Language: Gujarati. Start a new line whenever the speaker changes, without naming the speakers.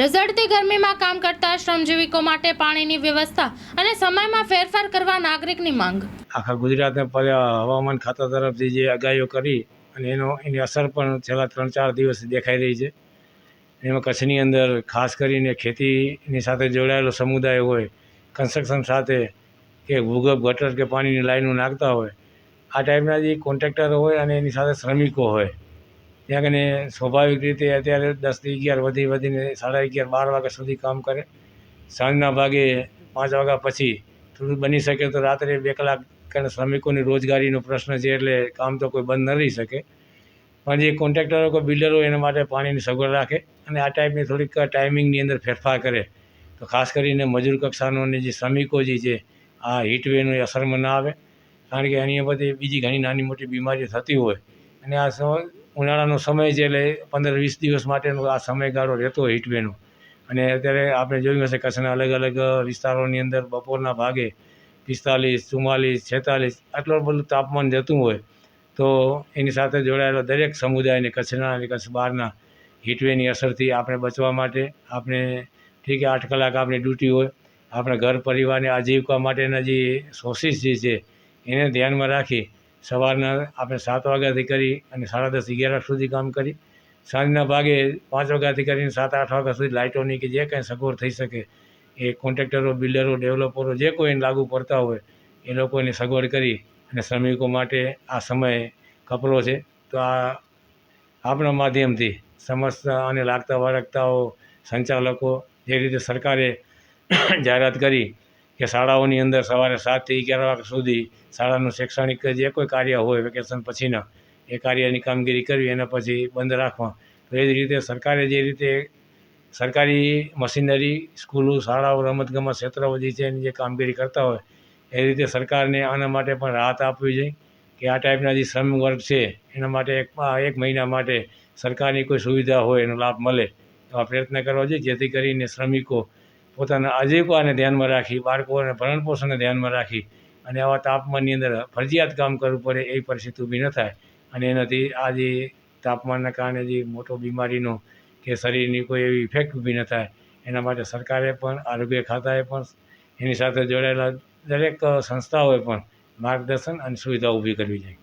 રઝળતી ગરમીમાં કામ કરતા શ્રમજીવીકો માટે પાણીની વ્યવસ્થા અને સમયમાં ફેરફાર કરવા નાગરિકની માંગ.
આખા ગુજરાતને હવામાન ખાતા તરફથી જે આગાહીઓ કરી અને એનો, એની અસર પણ છેલ્લા ત્રણ ચાર દિવસ દેખાઈ રહી છે. એમાં કચ્છની અંદર ખાસ કરીને ખેતીની સાથે જોડાયેલો સમુદાય હોય કન્સ્ટ્રક્શન સાથે કે ભૂગર્ભ, ગટર કે પાણીની લાઈનો નાખતા હોય, આ ટાઈપના જે કોન્ટ્રાક્ટર હોય અને એની સાથે શ્રમિકો હોય ત્યાં કને સ્વાભાવિક રીતે અત્યારે દસથી અગિયાર વધી વધીને સાડા અગિયાર, બાર વાગ્યા સુધી કામ કરે. સાંજના ભાગે પાંચ વાગ્યા પછી થોડું બની શકે તો રાત્રે બે કલાક કારણ શ્રમિકોની રોજગારીનો પ્રશ્ન છે એટલે કામ તો કોઈ બંધ ન રહી શકે. પણ જે કોન્ટ્રાક્ટરો કે બિલ્ડરો એના માટે પાણીની સગવડ રાખે અને આ ટાઈપની થોડીક ટાઈમિંગની અંદર ફેરફાર કરે. તો ખાસ કરીને મજૂર કક્ષાનો અને જે શ્રમિકો જે છે, આ હીટવેવની અસરમાં ના આવે. કારણ કે એની બધી બીજી ઘણી નાની મોટી બીમારીઓ થતી હોય અને આ સમય ઉનાળાનો સમય છે એટલે પંદર વીસ દિવસ માટેનો આ સમયગાળો રહેતો હોય અને અત્યારે આપણે જોયું હશે કચ્છના અલગ અલગ વિસ્તારોની અંદર બપોરના ભાગે પિસ્તાલીસ, ચુમ્માલીસ, છેતાલીસ આટલું બધું તાપમાન જતું હોય તો એની સાથે જોડાયેલો દરેક સમુદાયને કચ્છના અને કચ્છ બહારના હીટવેની અસરથી આપણે બચવા માટે આપણે ઠીક આઠ કલાક આપણી ડ્યુટી હોય, આપણા ઘર પરિવારને આજીવિકા માટેના જે સોર્સિસ જે છે એને ધ્યાનમાં રાખી સવારના આપણે સાત વાગ્યાથી કરી અને સાડા દસ અગિયાર સુધી કામ કરી. સાંજના ભાગે પાંચ વાગ્યાથી કરીને સાત આઠ વાગ્યા સુધી લાઇટોની કે જે કાંઈ સગવડ થઈ શકે એ કોન્ટ્રાક્ટરો, બિલ્ડરો, ડેવલપરો જે કોઈને લાગુ પડતા હોય એ લોકોની સગવડ કરી અને શ્રમિકો માટે આ સમય કપરો છે. તો આ આપણા માધ્યમથી સમસ્ત અને લાગતા વળગતાઓ સંચાલકો જે રીતે સરકારે જાહેરાત કરી કે શાળાઓની અંદર સવારે સાતથી અગિયાર વાગ્યા સુધી શાળાનું શૈક્ષણિક જે કોઈ કાર્ય હોય વેકેશન પછીના, એ કાર્યની કામગીરી કરવી, એના પછી બંધ રાખવા. તો એ જ રીતે સરકારે જે રીતે સરકારી મશીનરી, સ્કૂલો, શાળાઓ, રમતગમત ક્ષેત્રો જે છે એની જે કામગીરી કરતા હોય, એ રીતે સરકારને આના માટે પણ રાહત આપવી જોઈએ કે આ ટાઈપના જે શ્રમ વર્ગ છે, એના માટે એક એક મહિના માટે સરકારની કોઈ સુવિધા હોય એનો લાભ મળે. તો આ પ્રયત્ન કરવો જોઈએ જેથી કરીને શ્રમિકો પોતાના આજીવિકાને ધ્યાનમાં રાખી, બાળકોને ભરણ પોષણને ધ્યાનમાં રાખી અને આવા તાપમાનની અંદર ફરજિયાત કામ કરવું પડે એ પરિસ્થિતિ ઊભી ન થાય. અને એનાથી આ જે તાપમાનના કારણે જે મોટો બીમારીનો કે શરીરની કોઈ એવી ઇફેક્ટ ઊભી ન થાય, એના માટે સરકારે પણ, આરોગ્ય ખાતાએ પણ, એની સાથે જોડાયેલા દરેક સંસ્થાઓએ પણ માર્ગદર્શન અને સુવિધા ઊભી કરવી જોઈએ.